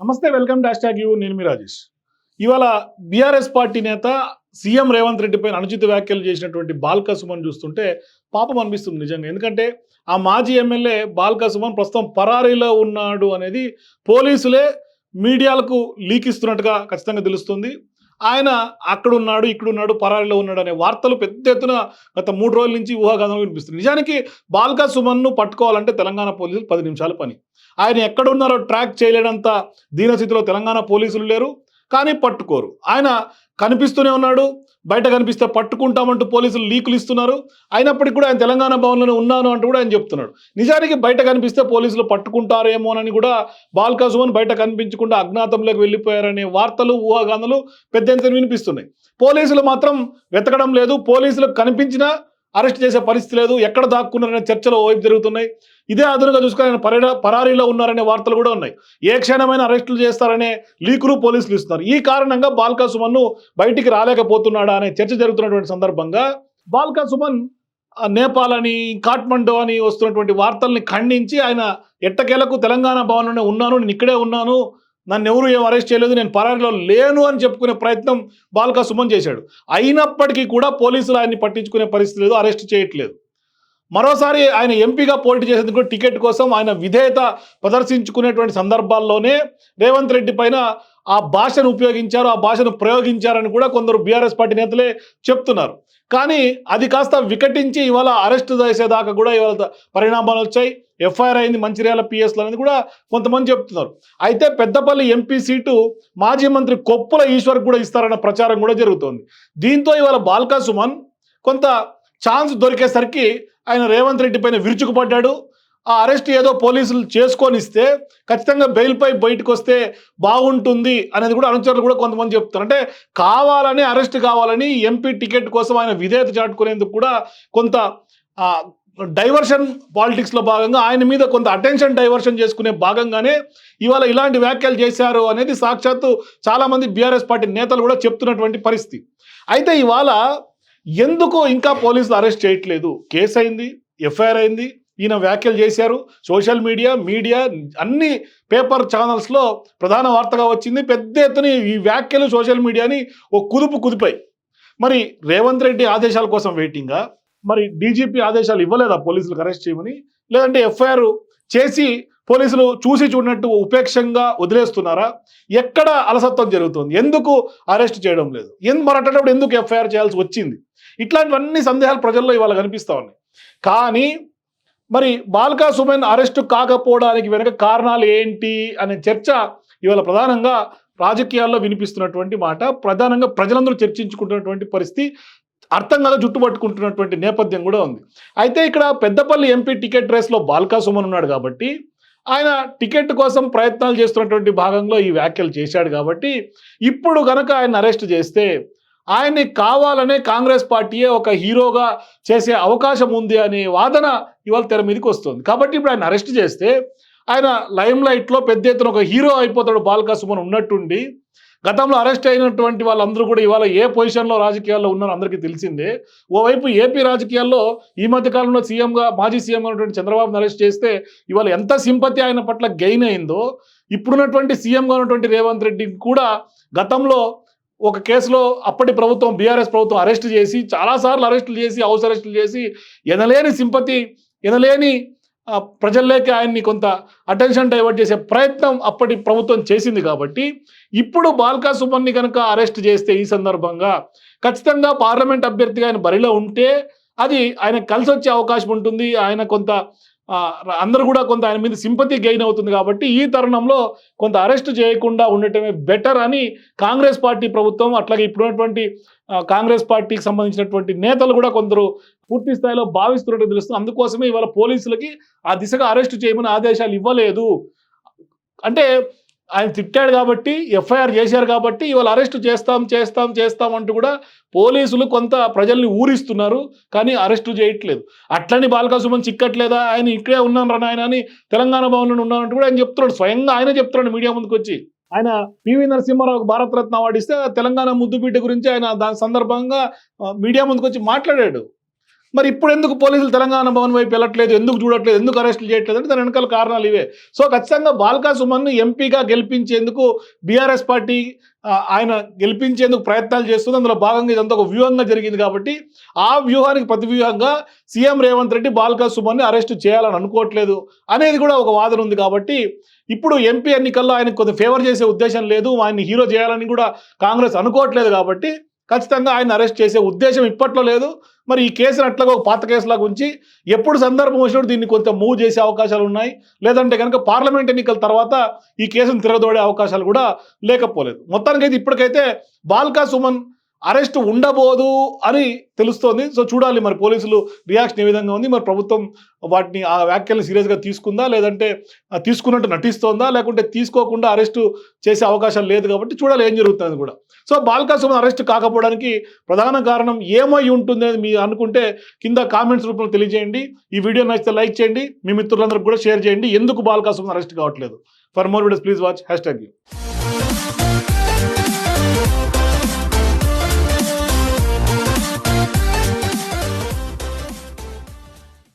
నమస్తే welcome dash tag you నేను మీ రాజేష్. ఇవాళ బీఆర్ఎస్ పార్టీ నేత సీఎం రేవంత్ రెడ్డి పైన అనుచిత వ్యాఖ్యలు చేసినటువంటి బాల్క సుమన్ చూస్తుంటే పాపం అనిపిస్తుంది నిజంగా. ఎందుకంటే ఆ మాజీ ఎమ్మెల్యే బాల్క సుమన్ ప్రస్తుతం పరారీలో ఉన్నాడు అనేది పోలీసులే మీడియాలకు లీక్ ఇస్తున్నట్టుగా ఖచ్చితంగా తెలుస్తుంది. ఆయన అక్కడ ఉన్నాడు ఇక్కడ ఉన్నాడు పరారీలో ఉన్నాడు అనే వార్తలు పెద్ద ఎత్తున గత మూడు రోజుల నుంచి ఊహాగానం వినిపిస్తుంది. నిజానికి బాల్కా సుమన్ను పట్టుకోవాలంటే తెలంగాణ పోలీసులు పది నిమిషాల పని. ఆయన ఎక్కడ ఉన్నారో ట్రాక్ చేయలేనంత దీనస్థితిలో తెలంగాణ పోలీసులు లేరు కానీ పట్టుకోరు. ఆయన కనిపిస్తూనే ఉన్నాడు బయట కనిపిస్తే పట్టుకుంటామంటూ పోలీసులు లీకులు ఇస్తున్నారు. అయినప్పటికీ కూడా ఆయన తెలంగాణ భవన్లోనే ఉన్నాను అంటూ కూడా ఆయన చెప్తున్నాడు. నిజానికి బయట కనిపిస్తే పోలీసులు పట్టుకుంటారేమోనని కూడా బాల్కా సుమన్ బయట కనిపించకుండా అజ్ఞాతంలోకి వెళ్ళిపోయారనే వార్తలు ఊహాగానాలు పెద్ద ఎంత వినిపిస్తున్నాయి. పోలీసులు మాత్రం వెతకడం లేదు. పోలీసులకు కనిపించినా అరెస్ట్ చేసే పరిస్థితి లేదు. ఎక్కడ దాక్కున్నారనే చర్చలు ఓవైపు జరుగుతున్నాయి. ఇదే అదనంగా చూసుకుని ఆయన పరి పరారీలో ఉన్నారనే వార్తలు కూడా ఉన్నాయి. ఏ క్షణమైన అరెస్టులు చేస్తారనే లీకులు పోలీసులు ఇస్తున్నారు. ఈ కారణంగా బాల్కా సుమన్ను బయటికి రాలేకపోతున్నాడా అనే చర్చ జరుగుతున్నటువంటి సందర్భంగా బాల్కా సుమన్ నేపాల్ అని కాఠ్మండు అని వస్తున్నటువంటి వార్తల్ని ఖండించి ఆయన ఎట్టకేలకు తెలంగాణ భవన్లోనే ఉన్నాను నేను ఇక్కడే ఉన్నాను నన్ను ఎవరు ఏం అరెస్ట్ చేయలేదు నేను పరారీలో లేను అని చెప్పుకునే ప్రయత్నం బాల్కా సుమన్ చేశాడు. అయినప్పటికీ కూడా పోలీసులు ఆయన్ని పట్టించుకునే పరిస్థితి లేదు అరెస్ట్ చేయట్లేదు. మరోసారి ఆయన ఎంపీగా పోటీ చేసేందుకు టికెట్ కోసం ఆయన విధేయత ప్రదర్శించుకునేటువంటి సందర్భాల్లోనే రేవంత్ రెడ్డి పైన ఆ భాషను ఉపయోగించారు ఆ భాషను ప్రయోగించారని కూడా కొందరు బీఆర్ఎస్ పార్టీ నేతలే చెప్తున్నారు. కానీ అది కాస్త వికటించి ఇవాళ అరెస్ట్ చేసేదాకా కూడా ఇవాళ పరిణామాలు వచ్చాయి. ఎఫ్ఐఆర్ అయింది మంచిర్యాల పిఎస్లో అనేది కూడా కొంతమంది చెప్తున్నారు. అయితే పెద్దపల్లి ఎంపీ సీటు మాజీ మంత్రి కొప్పుల ఈశ్వర్ కూడా ఇస్తారన్న ప్రచారం కూడా జరుగుతోంది. దీంతో ఇవాళ బాల్కా సుమన్ కొంత ఛాన్స్ దొరికేసరికి ఆయన రేవంత్ రెడ్డి పైన విరుచుకుపడ్డాడు. ఆ అరెస్ట్ ఏదో పోలీసులు చేసుకొని ఇస్తే ఖచ్చితంగా బెయిల్పై బయటకు వస్తే బాగుంటుంది అనేది కూడా అనుచరులు కూడా కొంతమంది చెప్తారు. అంటే కావాలని అరెస్ట్ కావాలని ఎంపీ టికెట్ కోసం ఆయన విధేయత చాటుకునేందుకు కూడా కొంత డైవర్షన్ పాలిటిక్స్లో భాగంగా ఆయన మీద కొంత అటెన్షన్ డైవర్షన్ చేసుకునే భాగంగానే ఇవాళ ఇలాంటి వ్యాఖ్యలు చేశారు అనేది సాక్షాత్తు చాలామంది బీఆర్ఎస్ పార్టీ నేతలు కూడా చెప్తున్నటువంటి పరిస్థితి. అయితే ఇవాళ ఎందుకు ఇంకా పోలీసులు అరెస్ట్ చేయట్లేదు? కేసు అయింది ఎఫ్ఐఆర్ అయింది ఈయన వ్యాఖ్యలు చేశారు. సోషల్ మీడియా మీడియా అన్ని పేపర్ ఛానల్స్లో ప్రధాన వార్తగా వచ్చింది. పెద్ద ఎత్తున ఈ వ్యాఖ్యలు సోషల్ మీడియాని ఓ కుదుపు కుదిపాయి. మరి రేవంత్ రెడ్డి ఆదేశాల కోసం వెయిటింగా? మరి డీజీపీ ఆదేశాలు ఇవ్వలేదా పోలీసులకు అరెస్ట్ చేయమని? లేదంటే ఎఫ్ఐఆర్ చేసి పోలీసులు చూసి చూడనట్టు ఉపేక్షంగా వదిలేస్తున్నారా? ఎక్కడ అలసత్వం జరుగుతుంది? ఎందుకు అరెస్ట్ చేయడం లేదు? ఎందు మరి అట్టేటప్పుడు ఎందుకు ఎఫ్ఐఆర్ చేయాల్సి వచ్చింది? ఇట్లాంటివన్నీ సందేహాలు ప్రజల్లో ఇవాళ కనిపిస్తూ ఉన్నాయి. కానీ మరి బాల్కా సుమన్ అరెస్టు కాకపోవడానికి వెనక కారణాలు ఏంటి అనే చర్చ ఇవాళ ప్రధానంగా రాజకీయాల్లో వినిపిస్తున్నటువంటి మాట ప్రధానంగా ప్రజలందరూ చర్చించుకుంటున్నటువంటి పరిస్థితి అర్థం కాక జుట్టుపట్టుకుంటున్నటువంటి నేపథ్యం కూడా ఉంది. అయితే ఇక్కడ పెద్దపల్లి ఎంపీ టికెట్ రేస్లో బాల్కా సుమన్ ఉన్నాడు కాబట్టి ఆయన టికెట్ కోసం ప్రయత్నాలు చేస్తున్నటువంటి భాగంలో ఈ వ్యాఖ్యలు చేశాడు కాబట్టి ఇప్పుడు కనుక ఆయన అరెస్ట్ చేస్తే ఆయన్ని కావాలనే కాంగ్రెస్ పార్టీయే ఒక హీరోగా చేసే అవకాశం ఉంది అనే వాదన ఇవాళ తెర మీదకి వస్తుంది. కాబట్టి ఇప్పుడు ఆయన అరెస్ట్ చేస్తే ఆయన లైమ్ లైట్లో పెద్ద ఎత్తున ఒక హీరో అయిపోతాడు బాల్కా సుమన్ ఉన్నట్టుండి. గతంలో అరెస్ట్ అయినటువంటి వాళ్ళందరూ కూడా ఇవాళ ఏ పొజిషన్లో రాజకీయాల్లో ఉన్నారో అందరికీ తెలిసిందే. ఓవైపు ఏపీ రాజకీయాల్లో ఈ మధ్య కాలంలో సీఎంగా మాజీ సీఎం ఉన్నటువంటి చంద్రబాబును అరెస్ట్ చేస్తే ఇవాళ ఎంత సింపతి ఆయన పట్ల గెయిన్ అయిందో ఇప్పుడున్నటువంటి సీఎంగా ఉన్నటువంటి రేవంత్ రెడ్డిని కూడా గతంలో ఒక కేసులో అప్పటి ప్రభుత్వం బీఆర్ఎస్ ప్రభుత్వం అరెస్ట్ చేసి చాలాసార్లు అరెస్టులు చేసి హౌస్ అరెస్టులు చేసి ఎనలేని సింపతి ఎనలేని ప్రజల్లోకి ఆయన్ని కొంత అటెన్షన్ డైవర్ట్ చేసే ప్రయత్నం అప్పటి ప్రభుత్వం చేసింది కాబట్టి ఇప్పుడు బాల్కా సుమన్ని కనుక అరెస్ట్ చేస్తే ఈ సందర్భంగా ఖచ్చితంగా పార్లమెంట్ అభ్యర్థిగా ఆయన బరిలో ఉంటే అది ఆయన కలిసి వచ్చే అవకాశం ఉంటుంది ఆయన కొంత అందరు కూడా కొంత ఆయన మీద సింపతి గెయిన్ అవుతుంది కాబట్టి ఈ తరుణంలో కొంత అరెస్ట్ చేయకుండా ఉండటమే బెటర్ అని కాంగ్రెస్ పార్టీ ప్రభుత్వం అట్లాగే ఇప్పుడున్నటువంటి కాంగ్రెస్ పార్టీకి సంబంధించినటువంటి నేతలు కూడా కొందరు పూర్తి స్థాయిలో భావిస్తున్నట్టు తెలుస్తుంది. అందుకోసమే ఇవాళ పోలీసులకి ఆ దిశగా అరెస్ట్ చేయమని ఆదేశాలు ఇవ్వలేదు. అంటే ఆయన తిట్టాడు కాబట్టి ఎఫ్ఐఆర్ చేశారు కాబట్టి ఇవాళ అరెస్ట్ చేస్తాం చేస్తాం చేస్తాం అంటూ కూడా పోలీసులు కొంత ప్రజల్ని ఊరిస్తున్నారు కానీ అరెస్టు చేయట్లేదు. అట్లని బాలకా సుమన్ చిక్కట్లేదా? ఆయన ఇక్కడే ఉన్నాను రా నాయన అని తెలంగాణ భవన్లో ఉన్నానంటూ కూడా ఆయన చెప్తున్నాడు. స్వయంగా ఆయన చెప్తున్నాడు మీడియా ముందుకు వచ్చి ఆయన పివి నరసింహారావు భారతరత్న అవార్డు ఇస్తే తెలంగాణ ముద్దుబిడ్డ గురించి ఆయన దాని సందర్భంగా మీడియా ముందుకు వచ్చి మాట్లాడాడు. మరి ఇప్పుడు ఎందుకు పోలీసులు తెలంగాణ భవన్ వైపు వెళ్ళట్లేదు? ఎందుకు చూడట్లేదు? ఎందుకు అరెస్టులు చేయట్లేదు? అంటే దాని వెనకాల కారణాలు ఇవే. సో ఖచ్చితంగా బాల్కా సుమన్ను ఎంపీగా గెలిపించేందుకు బీఆర్ఎస్ పార్టీ ఆయన గెలిపించేందుకు ప్రయత్నాలు చేస్తుంది. అందులో భాగంగా ఇదంతా ఒక వ్యూహంగా జరిగింది కాబట్టి ఆ వ్యూహానికి ప్రతి వ్యూహంగా సీఎం రేవంత్ రెడ్డి బాల్కా సుమన్ని అరెస్ట్ చేయాలని అనుకోవట్లేదు అనేది కూడా ఒక వాదన ఉంది కాబట్టి ఇప్పుడు ఎంపీ ఎన్నికల్లో ఆయనకు కొంత ఫేవర్ చేసే ఉద్దేశం లేదు. ఆయన్ని హీరో చేయాలని కూడా కాంగ్రెస్ అనుకోవట్లేదు కాబట్టి ఖచ్చితంగా ఆయన అరెస్ట్ చేసే ఉద్దేశం ఇప్పట్లో లేదు. మరి ఈ కేసును అట్లాగా ఒక పాత కేసులాగా ఉంచి ఎప్పుడు సందర్భం వచ్చినప్పుడు దీన్ని కొంత మూవ్ చేసే అవకాశాలు ఉన్నాయి. లేదంటే కనుక పార్లమెంట్ ఎన్నికల తర్వాత ఈ కేసును తిరగదోడే అవకాశాలు కూడా లేకపోలేదు. మొత్తానికైతే ఇప్పటికైతే బాల్కా సుమన్ అరెస్ట్ ఉండబోదు అని తెలుస్తోంది. సో చూడాలి మరి పోలీసులు రియాక్షన్ ఏ విధంగా ఉంది. మరి ప్రభుత్వం వాటిని ఆ వ్యాఖ్యల్ని సీరియస్గా తీసుకుందా? లేదంటే తీసుకున్నట్టు నటిస్తోందా? లేకుంటే తీసుకోకుండా అరెస్టు చేసే అవకాశం లేదు కాబట్టి చూడాలి ఏం జరుగుతుంది కూడా. సో బాల్కా సుమన్ అరెస్ట్ కాకపోవడానికి ప్రధాన కారణం ఏమై ఉంటుంది అని మీరు అనుకుంటే కింద కామెంట్స్ రూపంలో తెలియజేయండి. ఈ వీడియో నచ్చితే లైక్ చేయండి. మీ మిత్రులందరూ కూడా షేర్ చేయండి. ఎందుకు బాల్కా సుమన్ అరెస్ట్ కావట్లేదు? For more videos please watch. Hashtag you.